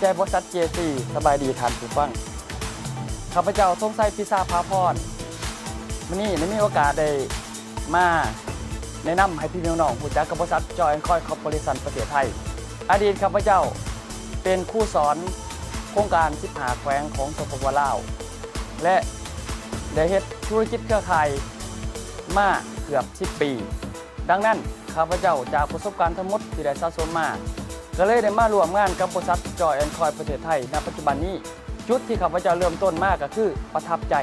ใจบริษัทเจซีสบายดีทานผู้ฟังข้าพเจ้าทงไส้พิซซ่าพาพรวันนี้ได้มีโอกาสได้มาแนะนำให้พี่น้องๆผู้จักกับบริษัทจอยแอนคอยคอร์ปอเรชั่นประเทศไทย อดีตข้าพเจ้าเป็นคู่สอนโครงการสิบหาแขวงของสปปลาว และได้เฮ็ดธุรกิจเครือข่ายมาเกือบ 10 ปี ดังนั้นข้าพเจ้าจากประสบการณ์ทั้งหมดที่ได้สะสมมา ก็เลยได้มาร่วมงานกับบริษัทจอยแอนคอยประเทศไทยณปัจจุบันนี้จุดที่ข้าพเจ้าเริ่มต้นมากก็คือประทับใจ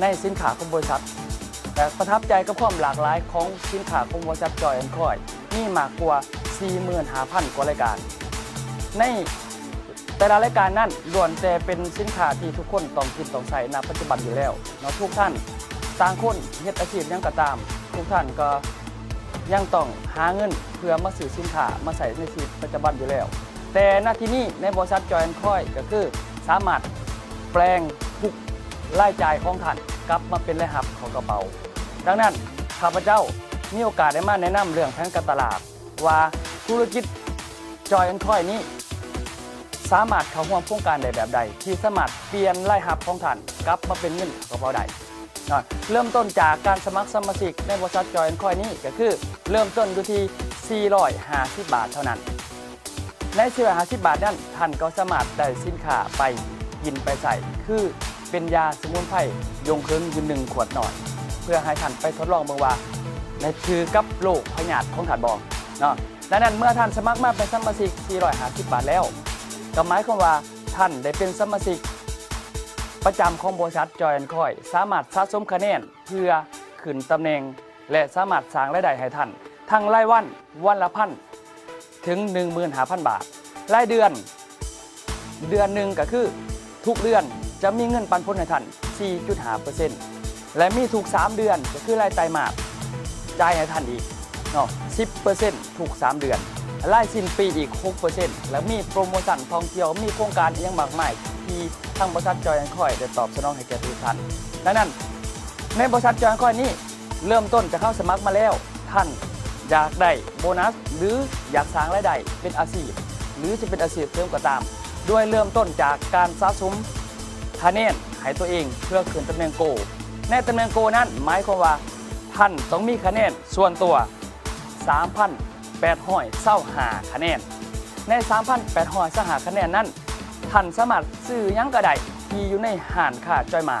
ในสินค้าของบริษัท แต่ประทับใจกับความหลากหลายของสินค้าของบริษัทจอยแอนคอยมีมากกว่า 45,000 กว่ารายการ ในแต่ละรายการนั้นล้วนแต่เป็นสินค้าที่ทุกคนต้องกินต้องใส่ณปัจจุบันอยู่แล้วเนาะทุกท่านต่างคนเฮ็ดอาชีพยังก็ตาม ทุกท่านก็ ยังต้องหาเงินเพื่อมาซื้อสินค้ามาใส่ในชีวิตปัจจุบันอยู่แล้ว แต่หน้าที่นี้ในบริษัทจอยแอนคอยก็คือสามารถแปลงทุกรายจ่ายของท่านกลับมาเป็นรายรับของกระเป๋า ดังนั้นข้าพเจ้ามีโอกาสได้มาแนะนำเรื่องแผนการตลาด ว่าธุรกิจจอยแอนคอยนี้ สามารถเข้าร่วมโครงการใดแบบใด ที่สามารถเปลี่ยนรายรับของท่านกลับมาเป็นเงินกระเป๋าใด เนาะเริ่มต้นจากการสมัครสมาชิกในบริษัทจอยแอนคอยนี้ก็คือ เริ่มต้นอยู่ที่ 450 บาทเท่านั้น ใน 450 บาทนั้นท่านก็สามารถได้สินค้าไปกินไปใส่ คือเป็นยาสมุนไพรยงเคิงอยู่หนึ่งขวดหน่อย เพื่อให้ท่านไปทดลองเบิ่งว่าในคือกับโรคพยาธิของท่านบอเนาะดังนั้นเมื่อท่านสมัครมาเป็นสมาชิก 450 บาทแล้ว ก็หมายความว่าท่านได้เป็นสมาชิก ประจำของบริษัทจอยแอนคอย สามารถสะสมคะแนนเพื่อขึ้นตำแหน่ง และสามารถสร้างรายได้ให้ท่านทั้งรายวันวันละพันถึง 15,000 บาท รายเดือน เดือนหนึ่งก็คือ ทุกเดือนจะมีเงินปันผลให้ท่าน 4.5%และมีทุก3 เดือนก็คือรายไตรมาสจ่ายให้ท่านอีกเนาะ10%ทุก3 เดือนรายสิ้นปีอีก 6%และมีโปรโมชั่นท่องเที่ยวมีโครงการย่างมากมาย ที่ทางบริษัทจอยแอนคอยได้ตอบสนองให้แก่ทุกท่านดังนั้น ในบริษัทจอยแอนคอยนี้เริ่มต้นจะเข้าสมัครมาแล้ว ท่านอยากได้โบนัส หรืออยากสร้างรายได้เป็นอาชีพ หรือจะเป็นอาชีพเสริมก็ตาม ด้วยเริ่มต้นจากการสะสมคะแนนให้ตัวเองเพื่อขึ้นตำแหน่งโก ในตำแหน่งโกนั้นหมายความว่าท่านต้องมีคะแนนส่วนตัว 3,800เศร้าหาคะแนน ใน 3,800เศร้าหาคะแนนนั้น ท่านสามารถซื้อยังก็ได้ที่อยู่ในห่านค่าจอยหมา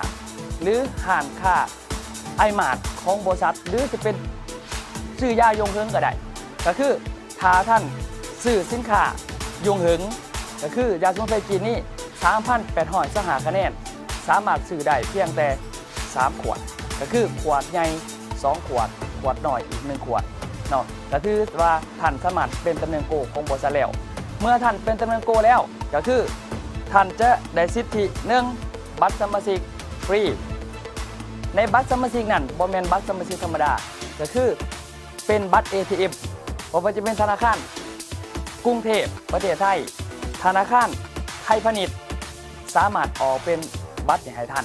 หรือห่านค่าไอหมาดของบริษัท หรือจะเป็นซื้อยายงเฮิงก็ได้ก็คือถ้าท่านซื้อสินค้ายงเฮิงก็คือยาสมุนไพรจีนนี่3,800สหาคะแนน สามารถซื้อได้เพียงแต่ 3 ขวด ก็คือขวดใหญ่ 2 ขวด ขวดหน้อยอีก 1 ขวดเนาะก็คือว่าท่านสามารเป็นตำแหน่งโกของบริษัทแล้ว เมื่อท่านเป็นตำแหน่งโกแล้ว ก็คือ ท่านจะได้สิทธิหนึ่งบัตรสมาชิกฟรี ในบัตรสมาชิกนั่นบ่แม่นบัตรสมาชิกธรรมดา ก็คือเป็นบัตร ATM เพราะว่าจะเป็นธนาคารกรุงเทพประเทศไทย ธนาคารไทยพาณิชย์สามารถออกเป็นบัตรให้ท่าน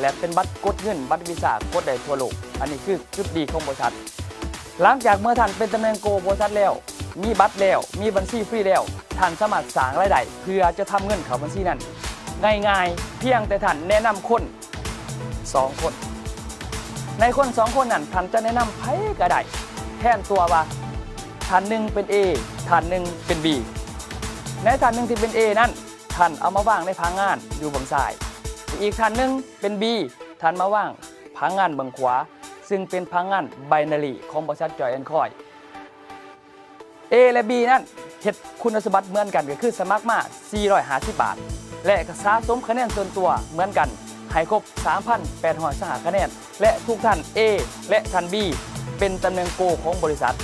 และเป็นบัตรกดเงิน บัตรวีซ่ากดได้ทั่วโลก อันนี้คือจุดดีของบริษัท หลังจากเมื่อท่านเป็นตำแหน่งโกบริษัทแล้ว มีบัตรแล้ว มีบัญชีฟรีแล้ว ท่านสามารถสร้างรายได้เพื่อจะทำเงินเข้าบัญชีนั้นง่ายๆเพียงแต่ท่านแนะนำคน2 คน ในคน2คนนั้นท่านจะแนะนำไผก็ได้แทนตัวว่าท่านหนึ่งเป็น A ท่านหนึ่งเป็น B ในท่านหนึ่งที่เป็น A นั้นท่านเอามาว่างในพังงานอยู่บางซ้าย อีกท่านหนึ่งเป็น B ท่านมาว่างพังงานบางขวา ซึ่งเป็นพังงานไบนารีของบริษัทจอยแอนคอย A และ B นั้น เห็ดคุณสมบัติเหมือนกันก็คือสมัครมา 450 บาท และก็สะสมคะแนนส่วนตัวเหมือนกันให้ครบ 3,800สหคะแนน และทุกท่าน A และท่าน B เป็นตำแหน่งโกของบริษัท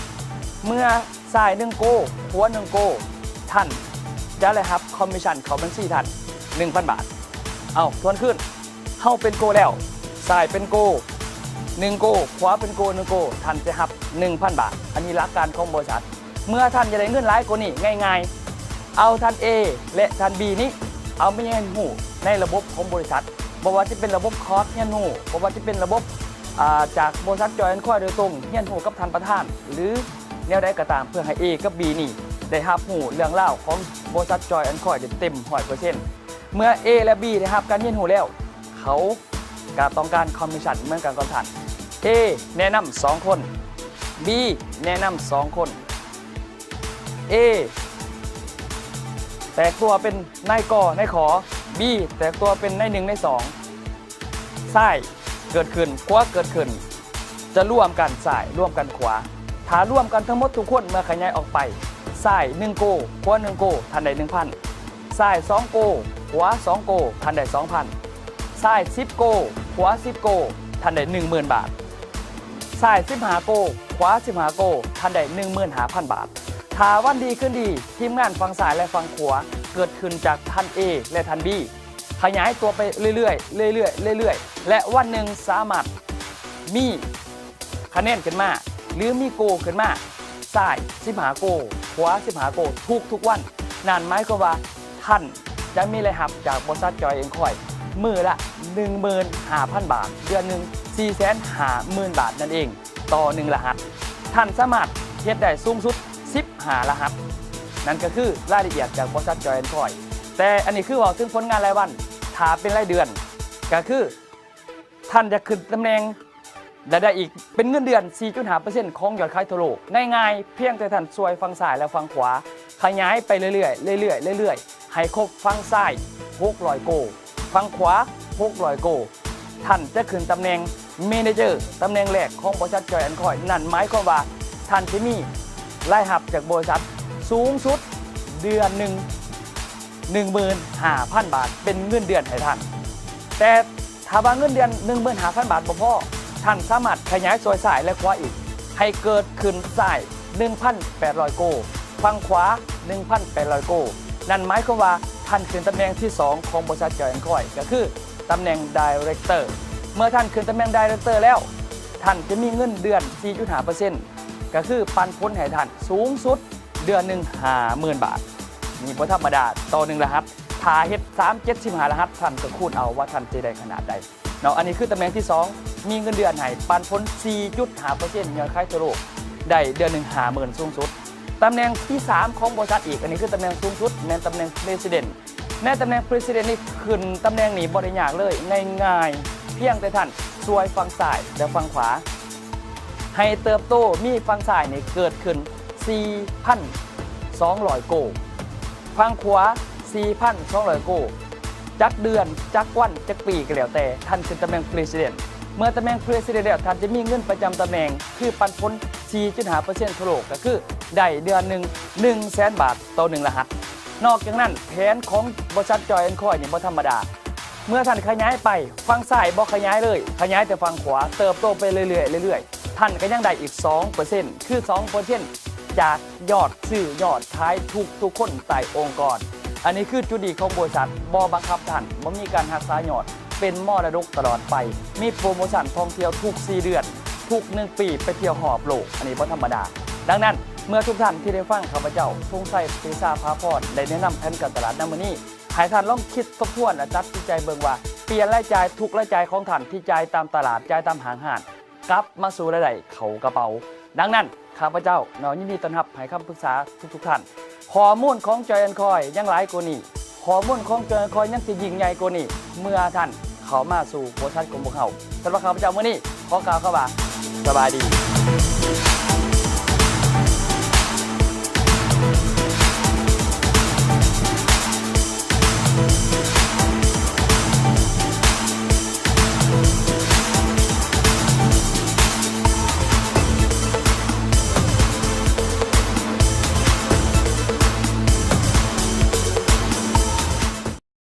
เมื่อสายหนึ่งโกหัวหนึ่งโก ท่านจะได้รับคอมมิชชั่นเขาบัญชีท่าน 1,000 บาท เอาทวนขึ้นเข้าเป็นโกแล้วสายเป็นโกหนึ่งโกขวาเป็นโกหนึ่งโกท่านจะหับ 1,000 บาท อันนี้หลักการของบริษัท เมื่อท่านจะได้เงินหลายกว่านี้ง่าย ๆ เอาท่าน A และท่าน B นี้ เอาไม่เงินหูในระบบของบริษัทบอกว่าจะเป็นระบบคอร์สเงินหูบอกว่าจะเป็นระบบาจากบริษัทจอยแอนคอยโดยตรงเงินหูกับท่านประธาน หรือแนวใดก็ตามเพื่อให้ A กับ B นี่ได้รับหูเรื่องเล่าของบริษัทจอยแอนคอยเต็มร้อยเปอร์เซ็นต์เมื่อ A และ B ได้รับการยินหูแล้ว เขาก็ต้องการคอมมิชชั่นเหมือนกันก่อนทัน A แนะนำสองคน B แนะนำสองคน A แตกตัวเป็นนายกอนายขอ B แตกตัวเป็นนายหนึ่งนายสองซ้ายเกิดขึ้นขวาเกิดขึ้น จะร่วมกันซ้ายร่วมกันขวาถ้าร่วมกันทั้งหมดทุกคนเมื่อขยายออกไปซ้าย1โกขวา1โกทันใด1,000ซ้าย2โกขวา2โกทันใด2,000ซ้าย10โกขวา10โกทันใด10,000บาทซ้าย15โกขวา15โกทันใด15,000บาท ถาวันดีขึ้นดีทีมงานฟังซ้ายและฟังขวาเกิดขึ้นจากทัน A และทัน B ขยายตัวไปเรื่อยๆเรื่อยๆเรื่อยๆ และวันหนึ่งสามารถมีคะแนนขึ้นมา หรือมีโกขึ้นมาซ้ายสิบหาโกขวาสิบหาโกทุกทุกวันนั่นหมายความว่าท่านจะมีรายรับจากบริษัทจอยเอ็นคอย มือละ 15,000 บาท เดือนหนึ่ง450,000 บาทนั่นเอง ต่อหนึ่งรหัส ท่านสามารถเฮ็ดได้สูงสุด 15รหัส นั่นก็คือรายละเอียดจากบริษัทจอยแอนคอย แต่อันนี้คือบอกถึงผลงานรายวันถ้าเป็นรายเดือน ก็คือ ท่านจะขึ้นตำแหน่งได้ได้อีกเป็นเงินเดือน 4.5%ของยอดขายทั่วโลกง่ายๆเพียงแต่ท่านซวยฟังซ้ายและฟังขวา ขยายไปเรื่อยๆเรื่อยๆเรื่อยๆให้ครบฟังซ้าย600โก ฟังขวา600โก ท่านจะขึ้นตำแหน่งเมนเจอร์ตำแหน่งแรกของบริษัทจอยแอนคอย นั่นหมายความว่าท่านจะมี รายหับจากบริษัทสูงสุดเดือนหนึ่ง15,000บาท เป็นเงินเดือนให้ท่าน แต่ถ้าว่าเงินเดือน15,000บาทบ่พอท่านสามารถขยายซอยสายและขวาอีก ให้เกิดขึ้นสาย1,800 โกฟังขวา 1,800 โก นั่นหมายความว่าท่านขึ้นตำแหน่งที่ 2 ของบริษัทจอยแอนคอย ก็คือตำแหน่ง Director เมื่อท่านขึ้นตำแหน่ง Director แล้ว ท่านจะมีเงินเดือน 4.5% ก็คือปันผลให้ท่านสูงสุดเดือนหนึ่ง50,000บาท มีบ่ธรรมดาต่อหนึ่งรหัสถ้าเฮ็ด3 7 5รหัสท่านก็คูณเอาว่าท่านจะได้ขนาดใดเนาะอันนี้คือตำแหน่งที่ 2 มีเงินเดือนให้ปันผล4.5%ยอดขายทั่วโลกได้เดือนหนึ่ง50,000สูงสุดตำแหน่งที่ 3 ของบริษัทอีก อันนี้คือตำแหน่งสูงสุดในตำแหน่ง President ในตำแหน่ง President นี่ขึ้นตำแหน่งนี้บริยากเลยง่ายๆเพียงแต่ท่านซวยฟังซ้ายและฟังขวา ให้เติบโตมีฟังซ้ายในเกิดขึ้น 4,200 โกฟังขวา 4,200 โก จักเดือน จักวัน จักปีก็แล้วแต่ ท่านคือตำแหน่ง President เมื่อตำแหน่ง President แล้วท่านจะมีเงินประจำตำแหน่ง คือปันผล4.5%ทั่วโลกก็คือได้เดือนหนึ่ง100,000 บาทต่อหนึ่งรหัส นอกจากนั้นแผนของบริษัทจอยแอนคอยนี่บ่ธรรมดา เมื่อท่านขยายไปฟังซ้ายบอกขยายเลย ขยายแต่ฟังขวาเติบโตไปเรื่อยๆเรื่อยๆ ท่านก็ยังได้อีก 2%คือ 2%จากยอดซื้อยอดขายทุกทุกคนใต้องค์กร อันนี้คือจุดดีของบริษัทบอบังคับท่านบ่มีการหักษายอด เป็นมรดกตลอดไป มีโปรโมชั่นท่องเที่ยวทุก 4 เดือน ทุก 1 ปีไปเที่ยวหอบโลก อันนี้บ่ธรรมดา ดังนั้นเมื่อทุกท่านที่ได้ฟังข้าพเจ้าทุ่งไส้ปรีซาพาพรได้แนะนำแผนการตลาดน้ำมันนี่ให้ท่านลองคิดทบทวนและตัดสินใจเบิ่งว่า เปลี่ยนรายจ่ายทุกรายจ่ายของท่านที่จ่ายตามตลาดจ่ายตามหางหาน กลับมาสู่รายได้เขากระเป๋า ดังนั้นข้าพเจ้าน้อยยินดีต้อนรับให้คำปรึกษาทุกๆท่านข้อมูลของจอยแอนคอยยังหลายกว่านี้ข้อมูลของจอยแอนคอยยังสิยิ่งใหญ่กว่านี้เมื่อท่านเขามาสู่โพสต์ของพวกเขาสำหรับข้าพเจ้าเมื่อนี้ขอกล่าวเข้าว่าสบายดี